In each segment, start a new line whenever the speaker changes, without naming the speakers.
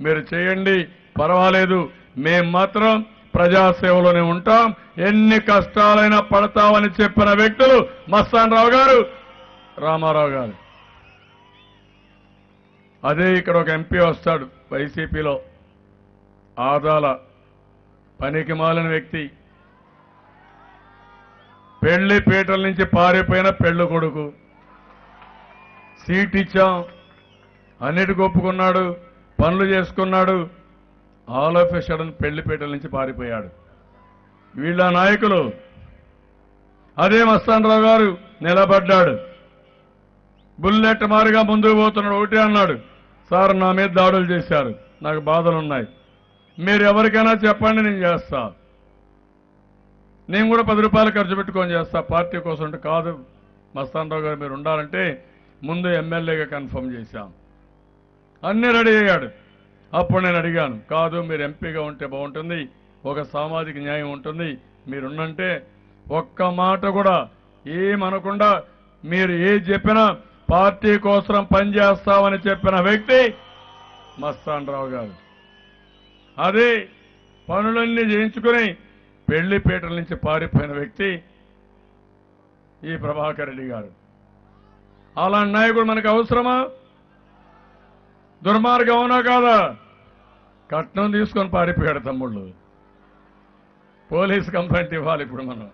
మీరు చేయండి. పర్వాలేదు. మేం మాత్రం ప్రజాసేవలోనే ఉంటాం. ఎన్ని కష్టాలైనా పడతామని చెప్పిన వ్యక్తులు మస్తాన్ రావు గారు రామారావు గారు. అదే ఇక్కడ ఒక ఎంపీ వస్తాడు వైసీపీలో. ఆదాల పనికి మాలిన వ్యక్తి. పెళ్ళి పీటల నుంచి పారిపోయిన పెళ్ళి కొడుకు. సీట్ ఇచ్చాం. అన్నిటికి ఒప్పుకున్నాడు. పనులు చేసుకున్నాడు. ఆల్ ఆఫ్ ఎ సడన్ పెళ్ళి నుంచి పారిపోయాడు. వీళ్ళ నాయకులు అదే మస్తానరావు గారు నిలబడ్డాడు. బుల్లెట్ మారిగా ముందుకు పోతున్నాడు. ఒకటే అన్నాడు సార్ నా మీద దాడులు చేశారు. నాకు బాధలు ఉన్నాయి మీరు ఎవరికైనా చెప్పండి నేను చేస్తా. నేను కూడా పది రూపాయలు ఖర్చు పెట్టుకొని చేస్తా. పార్టీ కోసం అంటే కాదు. మస్తానరావు గారు మీరు ఉండాలంటే ముందు ఎమ్మెల్యేగా కన్ఫర్మ్ చేశాం. అన్నీ రెడీ అయ్యాడు. అప్పుడు నేను అడిగాను కాదు మీరు ఎంపీగా ఉంటే బాగుంటుంది ఒక సామాజిక న్యాయం ఉంటుంది మీరున్నంటే ఒక్క మాట కూడా ఏమనకుండా మీరు ఏది చెప్పినా పార్టీ కోసం పనిచేస్తామని చెప్పిన వ్యక్తి మస్తాన్ రావు గారు. అదే పనులన్నీ చేయించుకుని పెళ్ళిపేటల నుంచి పారిపోయిన వ్యక్తి ఈ ప్రభాకర్ రెడ్డి గారు. అలాంటి నాయకుడు మనకు అవసరమా? దుర్మార్గం అవునా కాదా? కట్నం తీసుకొని పారిపోయాడు తమ్ముళ్ళు. పోలీస్ కంప్లైంట్ ఇవ్వాలి ఇప్పుడు మనం.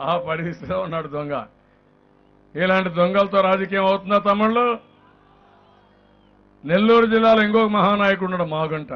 ఆ పరిస్థితిలో ఉన్నాడు దొంగ. ఇలాంటి దొంగలతో రాజకీయం అవుతుందా తమ్ముళ్ళు? నెల్లూరు జిల్లాలో ఇంకొక మహానాయకుడు ఉన్నాడు మాగుంట.